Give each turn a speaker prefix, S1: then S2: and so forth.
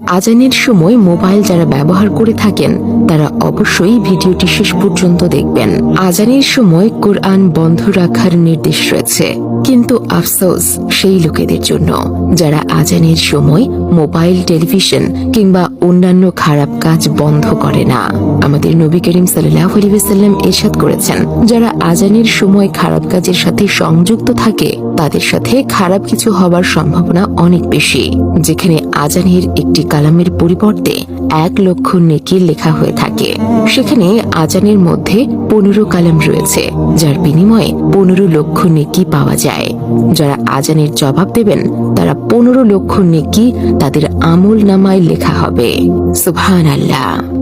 S1: আজানের সময় মোবাইল যারা ব্যবহার করে থাকেন, তারা অবশ্যই ভিডিওটি শেষ পর্যন্ত দেখবেন। আজানের সময় কোরআন বন্ধ রাখার নির্দেশ রয়েছে। কিন্তু আফসোস, সেই লোকেদের জন্য। যারা আজানের সময় মোবাইল, টেলিভিশন কিংবা অন্যান্য খারাপ কাজ বন্ধ করে না। আমাদের নবী করিম সাল্লাহ আলিবাসাল্লাম এরশাদ করেছেন, যারা আজানের সময় খারাপ কাজের সাথে সংযুক্ত থাকে, তাদের সাথে খারাপ কিছু হবার সম্ভাবনা অনেক বেশি। যেখানে আজানের একটি কালামের পরিবর্তে এক লক্ষ নেকির লেখা হয়ে থাকে। সেখানে আজানের মধ্যে পনেরো কালাম রয়েছে, যার বিনিময়ে পনেরো লক্ষ নেকি পাওয়া যায়। যারা আজানের জবাব দেবেন, তারা পনেরো লক্ষ নেকি তাদের আমল নামায় লেখা হবে। সুভান আল্লাহ